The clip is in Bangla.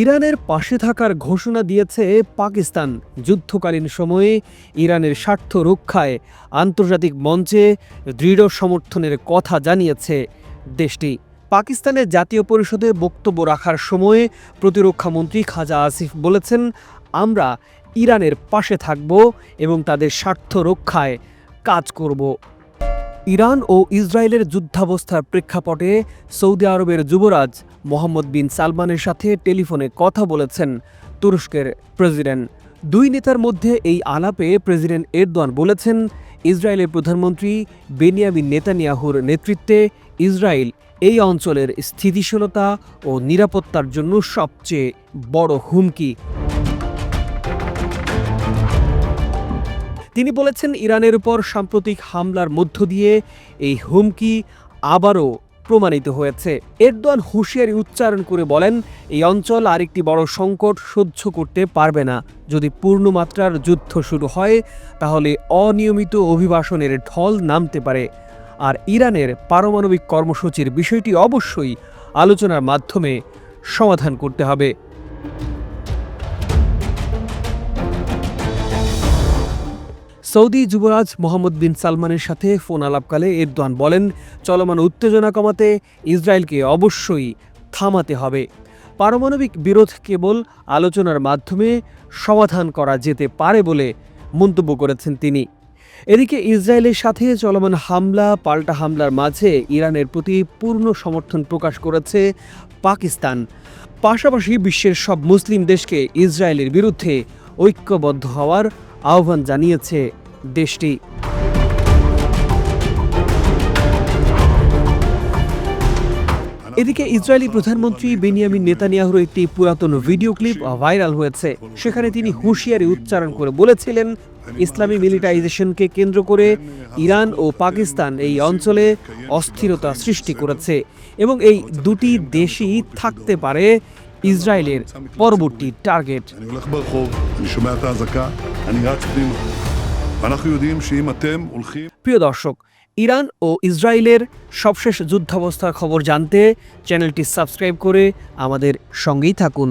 ইরানের পাশে থাকার ঘোষণা দিয়েছে পাকিস্তান। যুদ্ধকালীন সময়ে ইরানের স্বার্থ রক্ষায় আন্তর্জাতিক মঞ্চে দৃঢ় সমর্থনের কথা জানিয়েছে দেশটি। পাকিস্তানের জাতীয় পরিষদে বক্তব্য রাখার সময়ে প্রতিরক্ষামন্ত্রী খাজা আসিফ বলেছেন, আমরা ইরানের পাশে থাকব এবং তাদের স্বার্থ রক্ষায় কাজ করব। ইরান ও ইসরায়েলের যুদ্ধাবস্থার প্রেক্ষাপটে সৌদি আরবের যুবরাজ মোহাম্মদ বিন সালমানের সাথে টেলিফোনে কথা বলেছেন তুরস্কের প্রেসিডেন্ট। দুই নেতার মধ্যে এই আলাপে প্রেসিডেন্ট এরদোয়ান বলেছেন, ইসরায়েলের প্রধানমন্ত্রী বেনিয়ামিন নেতানিয়াহুর নেতৃত্বে ইসরায়েল এই অঞ্চলের স্থিতিশীলতা ও নিরাপত্তার জন্য সবচেয়ে বড় হুমকি। তিনি বলেছেন ইরানের উপর সাম্প্রতিক হামলার মধ্য দিয়ে এই হুমকি আবারও প্রমাণিত হয়েছে। এরদোয়ান হুঁশিয়ারি উচ্চারণ করে বলেন, এই অঞ্চল আরেকটি বড় সংকট সহ্য করতে পারবে না। যদি পূর্ণমাত্রার যুদ্ধ শুরু হয়, তাহলে অনিয়মিত অভিবাসনের ঢল নামতে পারে। আর ইরানের পারমাণবিক কর্মসূচির বিষয়টি অবশ্যই আলোচনার মাধ্যমে সমাধান করতে হবে। সৌদি যুবরাজ মোহাম্মদ বিন সালমানের সাথে ফোন আলাপকালে এরদোয়ান বলেন, চলমান উত্তেজনা কমাতে ইসরায়েলকে অবশ্যই থামাতে হবে। পারমাণবিক বিরোধ কেবল আলোচনার মাধ্যমে সমাধান করা যেতে পারে বলে মন্তব্য করেছেন তিনি। এদিকে ইসরায়েলের সাথে চলমান হামলা, পাল্টা হামলার মাঝে ইরানের প্রতি পূর্ণ সমর্থন প্রকাশ করেছে পাকিস্তান। পাশাপাশি বিশ্বের সব মুসলিম দেশকে ইসরায়েলের বিরুদ্ধে ঐক্যবদ্ধ হওয়ার আহ্বান জানিয়েছে দেশটি। এদিকে ইসরায়েলি প্রধানমন্ত্রী বেনিয়ামিন নেতানিয়াহুর একটি পুরাতন ভিডিও ক্লিপ ভাইরাল হয়েছে। সেখানে তিনি হুঁশিয়ারি উচ্চারণ করে বলেছিলেন, ইসলামী মিলিটাইজেশনকে কেন্দ্র করে ইরান ও পাকিস্তান এই অঞ্চলে অস্থিরতা সৃষ্টি করেছে এবং এই দুটি দেশই থাকতে পারে ইসরায়েলের পরবর্তী টার্গেট। প্রিয় দর্শক, ইরান ও ইসরায়েলের সবশেষ যুদ্ধাবস্থার খবর জানতে চ্যানেলটি সাবস্ক্রাইব করে আমাদের সঙ্গেই থাকুন।